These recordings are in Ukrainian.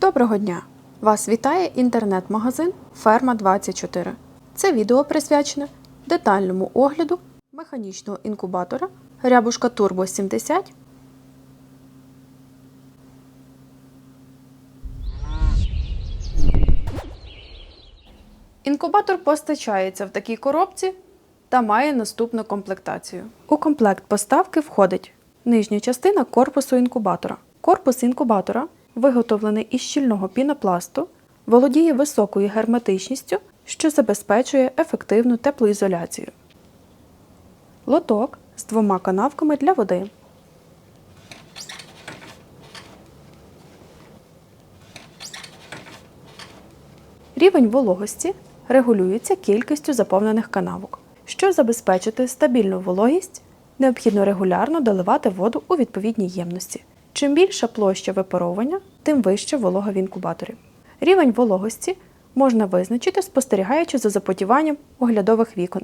Доброго дня! Вас вітає інтернет-магазин Ферма 24. Це відео присвячене детальному огляду механічного інкубатора Рябушка Turbo 70 Інкубатор постачається в такій коробці та має наступну комплектацію. У комплект поставки входить нижня частина корпусу інкубатора. Корпус інкубатора, виготовлений із щільного пінопласту, володіє високою герметичністю, що забезпечує ефективну теплоізоляцію. Лоток з двома канавками для води. Рівень вологості регулюється кількістю заповнених канавок. Щоб забезпечити стабільну вологість, необхідно регулярно доливати воду у відповідній ємності. Чим більша площа випаровування, тим вища волога в інкубаторі. Рівень вологості можна визначити, спостерігаючи за запотіванням оглядових вікон.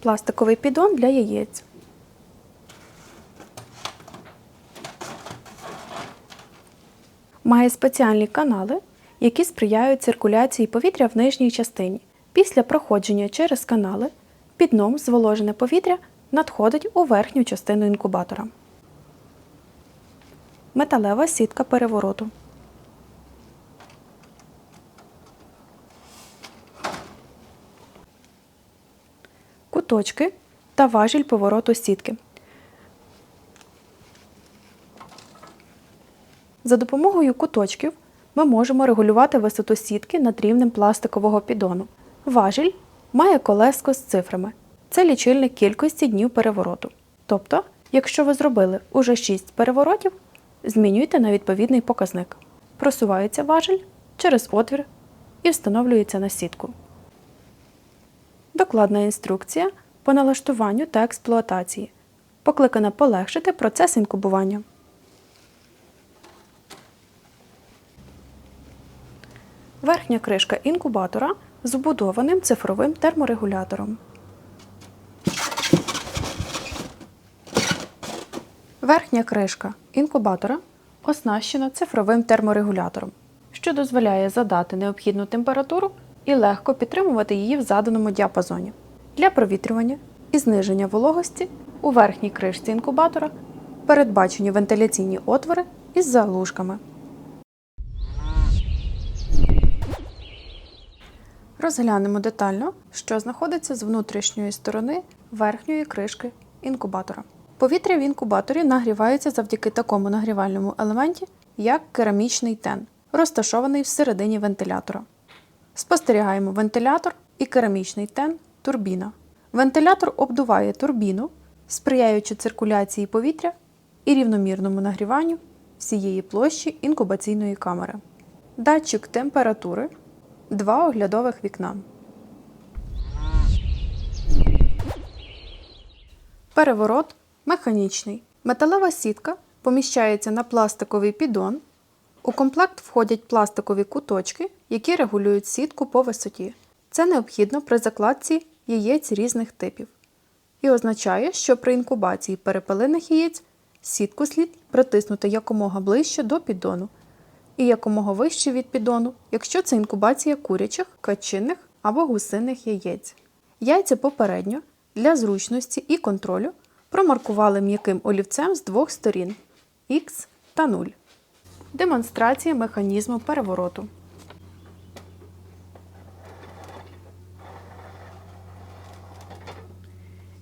Пластиковий піддон для яєць. Має спеціальні канали, які сприяють циркуляції повітря в нижній частині. Після проходження через канали під дном зволожене повітря надходить у верхню частину інкубатора. Металева сітка перевороту. Куточки та важіль повороту сітки. За допомогою куточків ми можемо регулювати висоту сітки над рівнем пластикового піддону. Важіль має колеско з цифрами. Це лічильник кількості днів перевороту. Тобто, якщо ви зробили уже 6 переворотів, змінюйте на відповідний показник. Просувається важіль через отвір і встановлюється на сітку. Докладна інструкція по налаштуванню та експлуатації, покликана полегшити процес інкубування. Верхня кришка інкубатора з вбудованим цифровим терморегулятором. Верхня кришка інкубатора оснащена цифровим терморегулятором, що дозволяє задати необхідну температуру і легко підтримувати її в заданому діапазоні. Для провітрювання і зниження вологості у верхній кришці інкубатора передбачені вентиляційні отвори із заглушками. Розглянемо детально, що знаходиться з внутрішньої сторони верхньої кришки інкубатора. Повітря в інкубаторі нагрівається завдяки такому нагрівальному елементі, як керамічний тен, розташований всередині вентилятора. Спостерігаємо вентилятор і керамічний тен турбіна. Вентилятор обдуває турбіну, сприяючи циркуляції повітря і рівномірному нагріванню всієї площі інкубаційної камери. Датчик температури Два оглядових вікна. Переворот механічний. Металева сітка поміщається на пластиковий піддон. У комплект входять пластикові куточки, які регулюють сітку по висоті. Це необхідно при закладці яєць різних типів. І означає, що при інкубації перепелиних яєць сітку слід притиснути якомога ближче до піддону і якомога вище від піддону, якщо це інкубація курячих, качинних або гусиних яєць. Яйця попередньо для зручності і контролю промаркували м'яким олівцем з двох сторін Х та 0. Демонстрація механізму перевороту.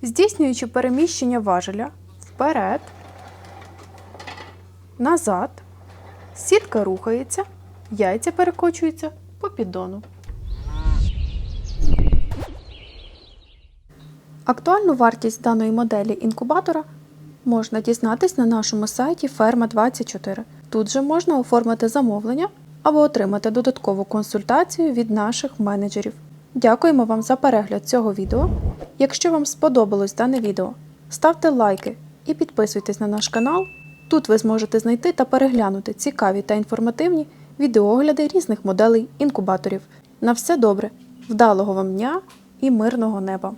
Здійснюючи переміщення важеля вперед, назад, Сітка рухається, яйця перекочуються по піддону. Актуальну вартість даної моделі інкубатора можна дізнатись на нашому сайті Ферма24. Тут же можна оформити замовлення або отримати додаткову консультацію від наших менеджерів. Дякуємо вам за перегляд цього відео. Якщо вам сподобалось дане відео, ставте лайки і підписуйтесь на наш канал. Тут ви зможете знайти та переглянути цікаві та інформативні відеоогляди різних моделей інкубаторів. На все добре, вдалого вам дня і мирного неба!